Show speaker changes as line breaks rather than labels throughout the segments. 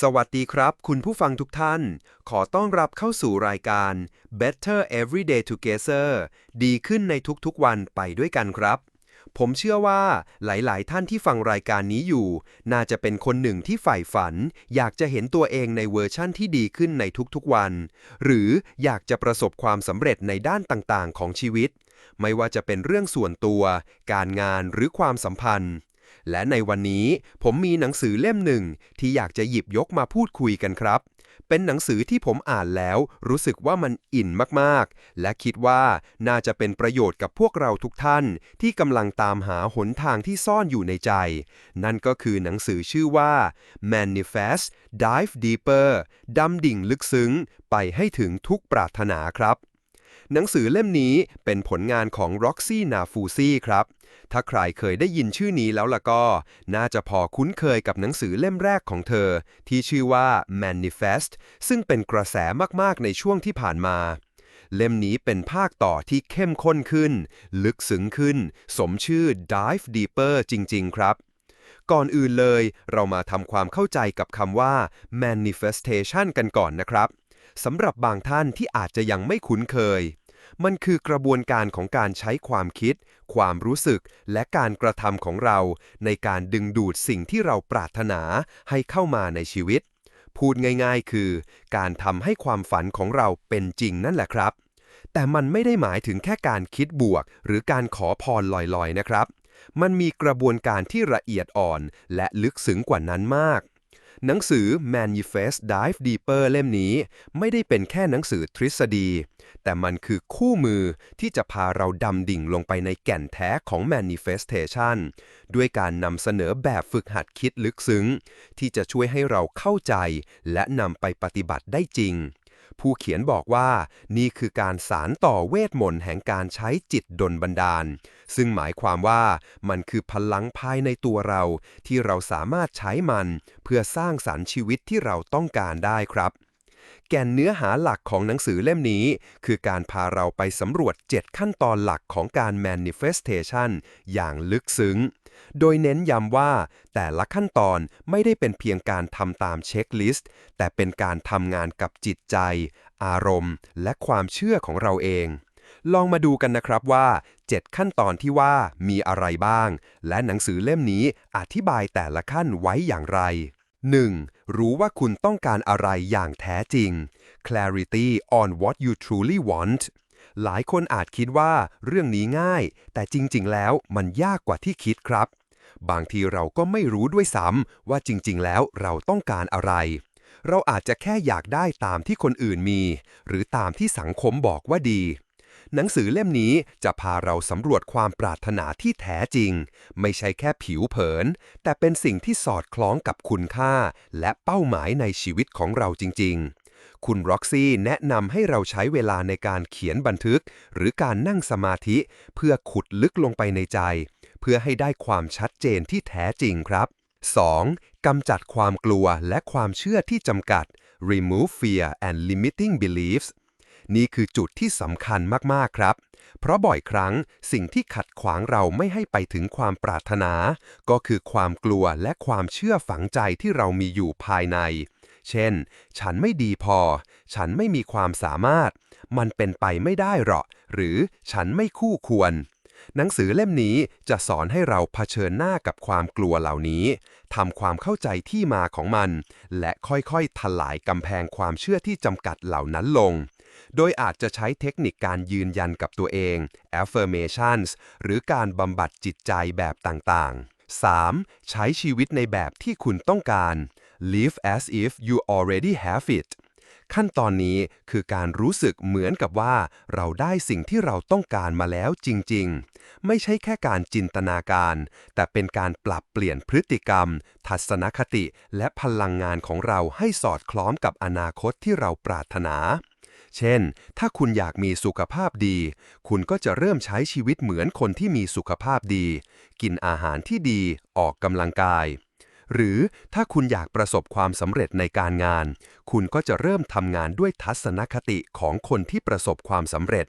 สวัสดีครับ คุณผู้ฟังทุกท่าน ขอต้อนรับเข้าสู่รายการ Better Everyday Together ดีขึ้นในทุกๆวันไปด้วยกันครับ ผมเชื่อว่าหลายๆ ท่านที่ฟังรายการนี้อยู่ น่าจะเป็นคนหนึ่งที่ใฝ่ฝัน อยากจะเห็นตัวเองในเวอร์ชั่นที่ดีขึ้นในทุกๆวัน หรืออยากจะประสบความสำเร็จในด้านต่างๆ ของชีวิต ไม่ว่าจะเป็นเรื่องส่วนตัว การงานหรือความสัมพันธ์ และในวันนี้ผมมีหนังสือเล่มหนึ่งที่อยากจะหยิบยกมาพูดคุยกันครับ เป็นหนังสือที่ผมอ่านแล้ว รู้สึกว่ามันอินมากๆ และคิดว่าน่าจะเป็นประโยชน์กับพวกเราทุกท่าน ที่กำลังตามหาหนทางที่ซ่อนอยู่ในใจ นั่นก็คือหนังสือชื่อว่า Manifest Dive Deeper ดำดิ่งลึกซึ้ง ไปให้ถึงทุกปรารถนาครับ หนังสือเล่มนี้เป็นผลงานของ Roxy Nafusi ครับ ถ้าใครเคยได้ยินชื่อนี้แล้วล่ะก็ น่าจะพอคุ้นเคยกับหนังสือเล่มแรกของเธอ ที่ชื่อว่า Manifest ซึ่งเป็นกระแสมากๆในช่วงที่ผ่านมา เล่มนี้เป็นภาคต่อที่เข้มข้นขึ้น ลึกซึ้งขึ้น สมชื่อ Dive Deeper จริง ๆ ครับก่อนอื่นเลย เรามาทำความเข้าใจกับคำว่า manifestation กันก่อนนะครับ สำหรับบางท่านที่อาจจะยังไม่คุ้นเคย มันคือกระบวนการของการใช้ความคิด ความรู้สึก และการกระทำของเรา ในการดึงดูดสิ่งที่เราปรารถนาให้เข้ามาในชีวิต พูดง่าย ๆ คือ การทำให้ความฝันของเราเป็นจริงนั่นแหละครับ แต่มันไม่ได้หมายถึงแค่การคิดบวก หรือการขอพรลอยๆนะครับ มันมีกระบวนการที่ละเอียดอ่อน และลึกซึ้งกว่านั้นมาก หนังสือ Manifest Dive Deeper เล่มนี้ ไม่ได้เป็นแค่หนังสือทฤษฎี แต่มันคือคู่มือที่จะพาเราดำดิ่งลงไปในแก่นแท้ของ Manifestation ด้วยการนำเสนอแบบฝึกหัดคิดลึกซึ้ง ที่จะช่วยให้เราเข้าใจและนำไปปฏิบัติได้จริง ผู้เขียนบอกว่านี่คือการสารต่อเวทมนต์แห่งการใช้จิตดลบันดาล ซึ่งหมายความว่ามันคือพลังภายในตัวเรา ที่เราสามารถใช้มัน เพื่อสร้างสรรค์ชีวิตที่เราต้องการได้ครับ แก่นเนื้อหาหลักของหนังสือเล่มนี้ คือการพาเราไปสำรวจ 7 ขั้นตอนหลักของการ manifestation อย่างลึกซึ้ง โดยเน้นย้ำว่า แต่ละขั้นตอนไม่ได้เป็นเพียงการทำตามเช็คลิสต์ แต่เป็นการทำงานกับจิตใจ อารมณ์ และความเชื่อของเราเอง ลองมาดูกันนะครับว่า 7 ขั้นตอนที่ว่ามีอะไรบ้าง และหนังสือเล่มนี้อธิบายแต่ละขั้นไว้อย่างไร 1. รู้ว่าคุณต้องการอะไรอย่างแท้จริง clarity on what you truly want หลายคนอาจคิดว่าเรื่องนี้ง่าย แต่จริง ๆ แล้วมันยากกว่าที่คิดครับ บางทีเราก็ไม่รู้ด้วยซ้ำว่าจริง ๆ แล้วเราต้องการอะไร เราอาจจะแค่อยากได้ตามที่คนอื่นมี หรือตามที่สังคมบอกว่าดี หนังสือเล่มนี้จะพาเราสำรวจความปรารถนาที่แท้จริง ไม่ใช่แค่ผิวเผิน แต่เป็นสิ่งที่สอดคล้องกับคุณค่า และเป้าหมายในชีวิตของเราจริง ๆ คุณร็อกซี่แนะนำให้เราใช้เวลาในการเขียนบันทึก หรือการนั่งสมาธิ เพื่อขุดลึกลงไปในใจ เพื่อให้ได้ความชัดเจนที่แท้จริงครับ 2. กำจัดความกลัวและความเชื่อที่จำกัด remove fear and limiting beliefs นี่คือจุดที่สำคัญมาก ๆ ครับ เพราะบ่อยครั้งสิ่งที่ขัดขวางเราไม่ให้ไปถึงความปรารถนา ก็คือความกลัวและความเชื่อฝังใจที่เรามีอยู่ภายใน เช่น ฉันไม่ดีพอ ฉันไม่มีความสามารถ มันเป็นไปไม่ได้หรอกหรือฉันไม่คู่ควร หนังสือเล่มนี้จะสอนให้เราเผชิญหน้ากับความกลัวเหล่านี้ทำความเข้าใจที่มาของมัน และค่อยๆทลายกำแพงความเชื่อที่จำกัดเหล่านั้นลงโดยอาจจะใช้เทคนิคการยืนยันกับตัวเอง affirmations หรือการบำบัดจิตใจแบบต่างๆ 3. ใช้ชีวิตในแบบที่คุณต้องการ live as if you already have it ขั้นตอนนี้คือการรู้สึกเหมือนกับว่า เราได้สิ่งที่เราต้องการมาแล้วจริง ๆ ไม่ใช่แค่การจินตนาการ แต่เป็นการปรับเปลี่ยนพฤติกรรม ทัศนคติ และพลังงานของเราให้สอดคล้องกับอนาคตที่เราปรารถนา เช่น ถ้าคุณอยากมีสุขภาพดี คุณก็จะเริ่มใช้ชีวิตเหมือนคนที่มีสุขภาพดี กินอาหารที่ดี ออกกำลังกาย หรือถ้าคุณอยากประสบความสำเร็จในการงาน คุณก็จะเริ่มทำงานด้วยทัศนคติของคนที่ประสบความสำเร็จ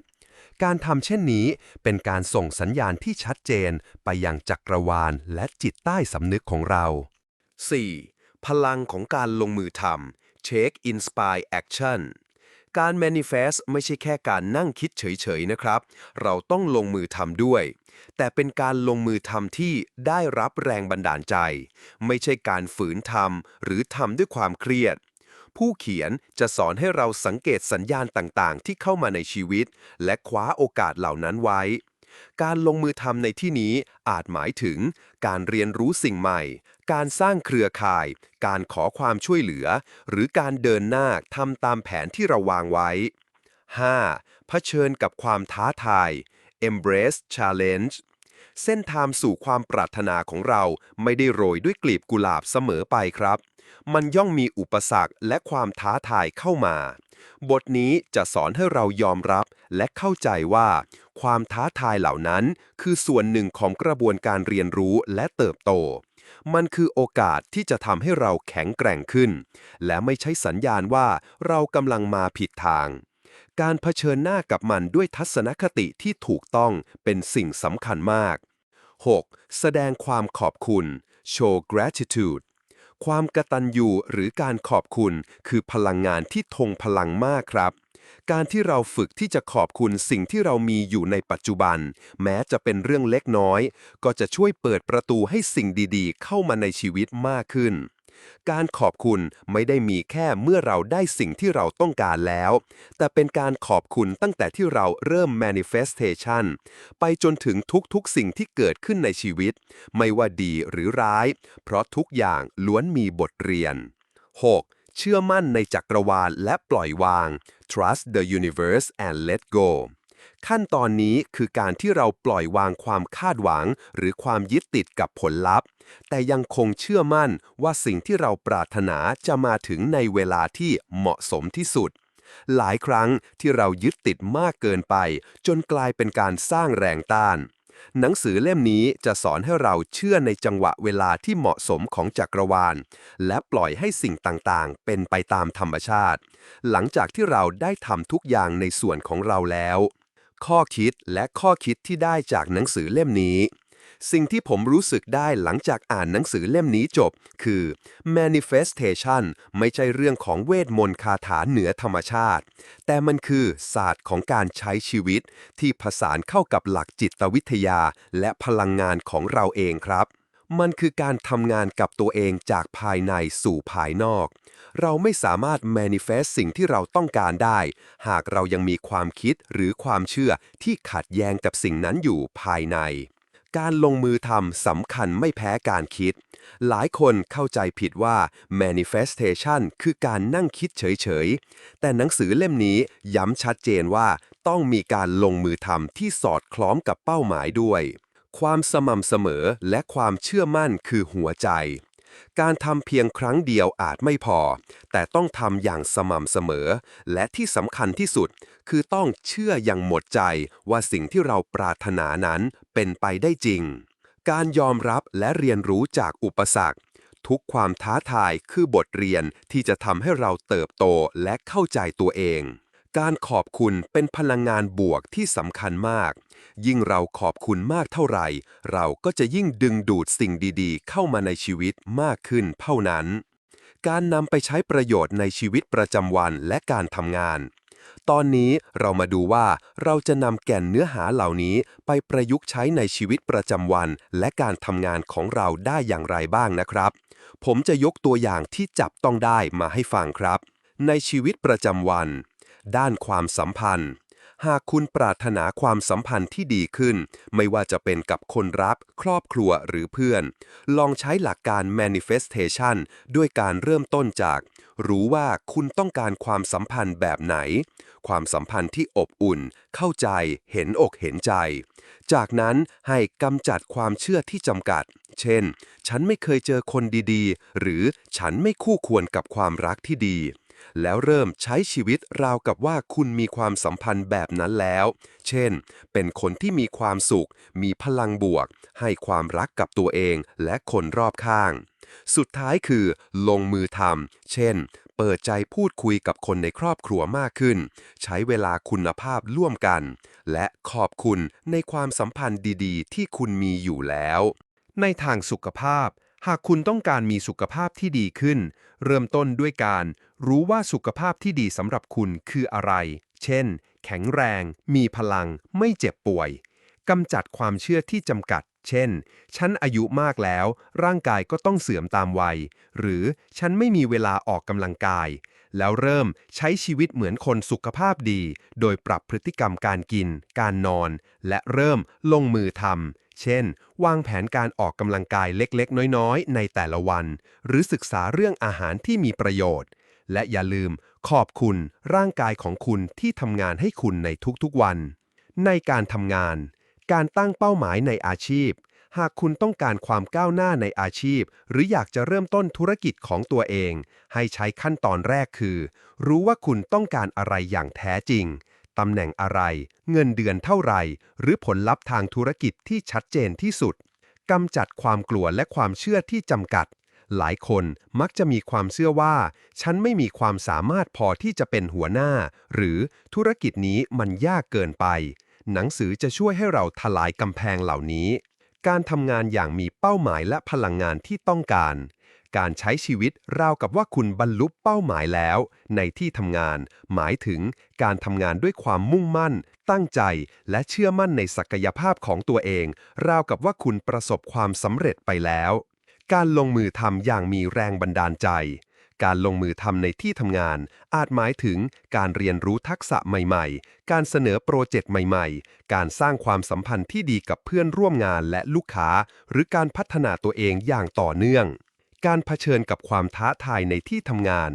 การทำเช่นนี้เป็นการส่งสัญญาณที่ชัดเจนไปยังจักรวาลและจิตใต้สำนึกของเรา 4. พลังของการลงมือทำ Take Inspire Action การ manifest ไม่ใช่แค่การนั่งคิดเฉยๆนะครับ เราต้องลงมือทำด้วย แต่เป็นการลงมือทำที่ได้รับแรงบันดาลใจ ไม่ใช่การฝืนทำหรือทำด้วยความเครียด ผู้เขียนจะสอนให้เราสังเกตสัญญาณต่างๆ ที่เข้ามาในชีวิต และคว้าโอกาสเหล่านั้นไว้ การลงมือทำในที่นี้อาจหมายถึง การเรียนรู้สิ่งใหม่ การสร้างเครือข่าย การขอความช่วยเหลือ หรือการเดินหน้าทำตามแผนที่เราวางไว้ 5. เผชิญกับความท้าทาย embrace challenge เส้นทางสู่ความปรารถนาของเราไม่ได้โรยด้วยกลีบกุหลาบเสมอไปครับ มันย่อมมีอุปสรรคและความท้าทายเข้ามา บทนี้จะสอนให้เรายอมรับและเข้าใจว่า ความท้าทายเหล่านั้นคือส่วนหนึ่งของกระบวนการเรียนรู้และเติบโต มันคือโอกาสที่จะทำให้เราแข็งแกร่งขึ้น และไม่ใช่สัญญาณว่าเรากำลังมาผิดทาง การเผชิญหน้ากับมันด้วยทัศนคติที่ถูกต้องเป็นสิ่งสำคัญมาก 6. แสดงความขอบคุณ show gratitude ความกระตันยูหรือการขอบคุณ คือพลังงานที่ทงพลังมากครับ การที่เราฝึกที่จะขอบคุณสิ่งที่เรามีอยู่ในปัจจุบัน แม้จะเป็นเรื่องเล็กน้อย ก็จะช่วยเปิดประตูให้สิ่งดีๆ เข้ามาในชีวิตมากขึ้น การขอบคุณไม่ได้มีแค่เมื่อเราได้สิ่งที่เราต้องการแล้ว แต่เป็นการขอบคุณตั้งแต่ที่เราเริ่ม manifestation ไปจนถึงทุกๆสิ่งที่เกิดขึ้นในชีวิต ไม่ว่าดีหรือร้าย เพราะทุกอย่างล้วนมีบทเรียน 6. เชื่อมั่นในจักรวาลและปล่อยวาง trust the universe and let go ขั้นตอนนี้คือการที่เราปล่อยวางความคาดหวัง หรือความยึดติดกับผลลัพธ์ แต่ยังคงเชื่อมั่นว่าสิ่งที่เราปรารถนาจะมาถึงในเวลาที่เหมาะสมที่สุด หลายครั้งที่เรายึดติดมากเกินไป จนกลายเป็นการสร้างแรงต้าน หนังสือเล่มนี้จะสอนให้เราเชื่อในจังหวะเวลาที่เหมาะสมของจักรวาล และปล่อยให้สิ่งต่างๆ เป็นไปตามธรรมชาติ หลังจากที่เราได้ทำทุกอย่างในส่วนของเราแล้ว ข้อคิดและข้อคิดที่ได้จากหนังสือเล่มนี้ สิ่งที่ผมรู้สึกได้หลังจากอ่านหนังสือเล่มนี้จบ คือ manifestation ไม่ใช่เรื่องของเวทมนต์คาถาเหนือธรรมชาติ แต่มันคือศาสตร์ของการใช้ชีวิต ที่ผสานเข้ากับหลักจิตวิทยา และพลังงานของเราเองครับ มันคือการทำงานกับตัวเองจากภายในสู่ภายนอก เราไม่สามารถ manifest สิ่งที่เราต้องการได้ หากเรายังมีความคิดหรือความเชื่อที่ขัดแย้งกับสิ่งนั้นอยู่ภายใน การลงมือทำสำคัญไม่แพ้การคิด หลายคนเข้าใจผิดว่า manifestation คือการนั่งคิดเฉยๆ แต่หนังสือเล่มนี้ย้ำชัดเจนว่าต้องมีการลงมือทำที่สอดคล้องกับเป้าหมายด้วย ความสม่ำเสมอและความเชื่อมั่นคือหัวใจ การทำเพียงครั้งเดียวอาจไม่พอ แต่ต้องทำอย่างสม่ำเสมอ และที่สำคัญที่สุด คือต้องเชื่ออย่างหมดใจว่าสิ่งที่เราปรารถนานั้นเป็นไปได้จริง การยอมรับและเรียนรู้จากอุปสรรค ทุกความท้าทายคือบทเรียนที่จะทำให้เราเติบโตและเข้าใจตัวเอง การขอบคุณเป็นพลังงานบวกที่สำคัญมาก ยิ่งเราขอบคุณมากเท่าไหร่ เราก็จะยิ่งดึงดูดสิ่งดีๆ เข้ามาในชีวิตมากขึ้นเท่านั้น การนำไปใช้ประโยชน์ในชีวิตประจำวันและการทำงาน ตอนนี้เรามาดูว่าเราจะนำแก่นเนื้อหาเหล่านี้ไปประยุกต์ใช้ในชีวิตประจำวัน และการทำงานของเราได้อย่างไรบ้างนะครับ ผมจะยกตัวอย่างที่จับต้องได้มาให้ฟังครับ ในชีวิตประจำวัน ด้านความสัมพันธ์ หากคุณปรารถนาความสัมพันธ์ที่ดีขึ้น ไม่ว่าจะเป็นกับคนรัก ครอบครัวหรือเพื่อน ลองใช้หลักการ manifestation ด้วยการเริ่มต้นจาก รู้ว่าคุณต้องการความสัมพันธ์แบบไหน ความสัมพันธ์ที่อบอุ่น เข้าใจ เห็นอกเห็นใจ จากนั้นให้กำจัดความเชื่อที่จำกัด เช่น ฉันไม่เคยเจอคนดีๆ หรือฉันไม่คู่ควรกับความรักที่ดี แล้วเริ่มใช้ชีวิตราวกับว่าคุณมีความสัมพันธ์แบบนั้นแล้ว เช่น เป็นคนที่มีความสุข มีพลังบวก ให้ความรักกับตัวเองและคนรอบข้าง สุดท้ายคือ ลงมือทำเช่น เปิดใจพูดคุยกับคนในครอบครัวมากขึ้น ใช้เวลาคุณภาพร่วมกัน และขอบคุณในความสัมพันธ์ดี ๆ ที่คุณมีอยู่แล้ว ในทางสุขภาพ หากคุณต้องการมีสุขภาพที่ดีขึ้น เริ่มต้นด้วยการรู้ว่าสุขภาพที่ดีสำหรับคุณคืออะไร เช่น แข็งแรง มีพลัง ไม่เจ็บป่วยกำจัดความเชื่อที่จำกัด เช่น ฉันอายุมากแล้ว ร่างกายก็ต้องเสื่อมตามวัย หรือฉันไม่มีเวลาออกกำลังกาย แล้วเริ่มใช้ชีวิตเหมือนคนสุขภาพดี โดยปรับพฤติกรรมการกิน การนอน และเริ่มลงมือทำ เช่น วางแผนการออกกำลังกายเล็กๆ น้อยๆ ในแต่ละวัน หรือศึกษาเรื่องอาหารที่มีประโยชน์ และอย่าลืมขอบคุณร่างกายของคุณที่ทำงานให้คุณในทุกๆวัน ในการทำงาน การตั้งเป้าหมายในอาชีพ หากคุณต้องการความก้าวหน้าในอาชีพ หรืออยากจะเริ่มต้นธุรกิจของตัวเอง ให้ใช้ขั้นตอนแรกคือ รู้ว่าคุณต้องการอะไรอย่างแท้จริง ตำแหน่งอะไร เงินเดือนเท่าไหร่ หรือผลลัพธ์ทางธุรกิจที่ชัดเจนที่สุดกำจัดความกลัวและความเชื่อที่จำกัด หลายคนมักจะมีความเชื่อว่า ฉันไม่มีความสามารถพอที่จะเป็นหัวหน้า หรือธุรกิจนี้มันยากเกินไป หนังสือจะช่วยให้เราทลายกำแพงเหล่านี้ การทำงานอย่างมีเป้าหมายและพลังงานที่ต้องการ การใช้ชีวิตราวกับว่าคุณบรรลุเป้าหมายแล้ว ในที่ทำงาน หมายถึงการทำงานด้วยความมุ่งมั่น ตั้งใจ และเชื่อมั่นในศักยภาพของตัวเอง ราวกับว่าคุณประสบความสำเร็จไปแล้ว การลงมือทำอย่างมีแรงบันดาลใจ การลงมือทำในที่ทำงาน อาจหมายถึงการเรียนรู้ทักษะใหม่ๆ การเสนอโปรเจกต์ใหม่ๆ การสร้างความสัมพันธ์ที่ดีกับเพื่อนร่วมงานและลูกค้า หรือการพัฒนาตัวเองอย่างต่อเนื่อง การเผชิญกับความท้าทายในที่ทำงาน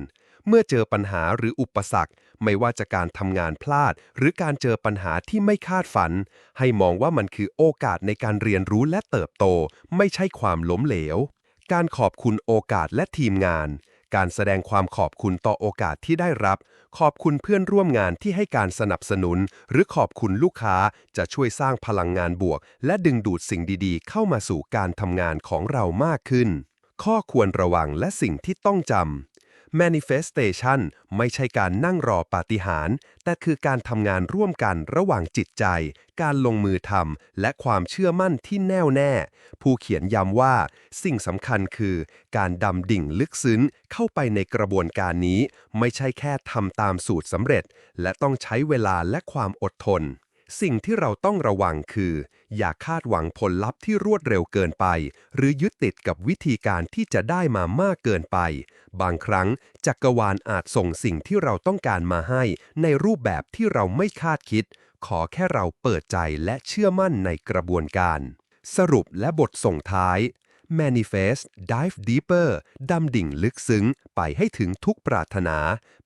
เมื่อเจอปัญหาหรืออุปสรรค ไม่ว่าจะการทำงานพลาด หรือการเจอปัญหาที่ไม่คาดฝัน ให้มองว่ามันคือโอกาสในการเรียนรู้และเติบโต ไม่ใช่ความล้มเหลว การขอบคุณโอกาสและทีมงาน การแสดงความขอบคุณต่อโอกาสที่ได้รับ ขอบคุณเพื่อนร่วมงานที่ให้การสนับสนุน หรือขอบคุณลูกค้าจะช่วยสร้างพลังงานบวก และดึงดูดสิ่งดีๆ เข้ามาสู่การทำงานของเรามากขึ้น ข้อควรระวังและสิ่งที่ต้องจำ manifestation ไม่ใช่การนั่งรอปาฏิหาริย์แต่คือการทำงานร่วมกันระหว่างจิตใจ การลงมือทำและความเชื่อมั่นที่แน่วแน่ ผู้เขียนย้ำว่า สิ่งสำคัญคือ การดำดิ่งลึกซึ้งเข้าไปในกระบวนการนี้ ไม่ใช่แค่ทำตามสูตรสำเร็จ และต้องใช้เวลาและความอดทน สิ่งที่เราต้องระวังคือ อย่าคาดหวังผลลัพธ์ที่รวดเร็วเกินไป หรือยึดติดกับวิธีการที่จะได้มามากเกินไป บางครั้งจักรวาลอาจส่งสิ่งที่เราต้องการมาให้ ในรูปแบบที่เราไม่คาดคิด ขอแค่เราเปิดใจและเชื่อมั่นในกระบวนการ สรุปและบทส่งท้าย Manifest Dive Deeper ดำดิ่งลึกซึ้ง ไปให้ถึงทุกปรารถนา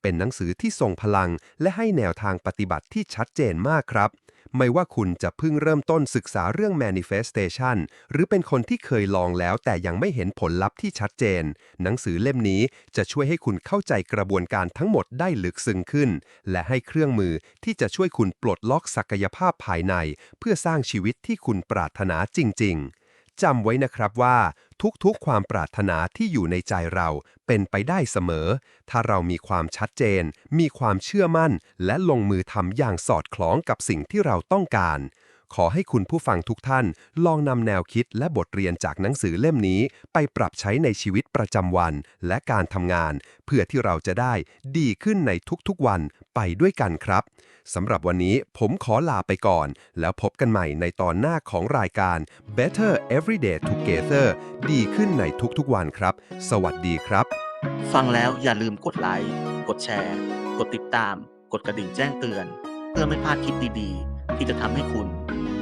เป็นหนังสือที่ทรงพลัง และให้แนวทางปฏิบัติที่ชัดเจนมากครับ ไม่ว่าคุณจะเพิ่งเริ่มต้นศึกษาเรื่อง manifestation หรือเป็นคนที่เคยลองแล้วแต่ยังไม่เห็นผลลัพธ์ที่ชัดเจน หนังสือเล่มนี้จะช่วยให้คุณเข้าใจกระบวนการทั้งหมดได้ลึกซึ้งขึ้น และให้เครื่องมือที่จะช่วยคุณปลดล็อกศักยภาพภายใน เพื่อสร้างชีวิตที่คุณปรารถนาจริง ๆ จำไว้นะครับว่าทุกๆ ความปรารถนาที่อยู่ในใจเราเป็นไปได้เสมอ ถ้าเรามีความชัดเจน มีความเชื่อมั่น และลงมือทำอย่างสอดคล้องกับสิ่งที่เราต้องการ ขอให้คุณผู้ฟังทุกท่าน ลองนำแนวคิดและบทเรียนจากหนังสือเล่มนี้ ไปปรับใช้ในชีวิตประจำวันและการทำงาน เพื่อที่เราจะได้ดีขึ้นในทุกๆวันไปด้วยกันครับ สำหรับวันนี้ผมขอลาไปก่อน แล้วพบกันใหม่ในตอนหน้าของรายการ Better Everyday Together ดีขึ้นในทุกๆวันครับ สวัสดีครับ
ฟังแล้วอย่าลืมกดไลค์ กดแชร์ กดติดตาม กดกระดิ่งแจ้งเตือน เพื่อไม่พลาดคลิปดีๆ ที่จะทำให้คุณ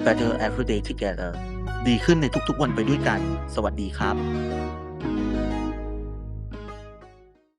Better Everyday Together ดีขึ้นในทุกๆวันไปด้วยกัน สวัสดีครับ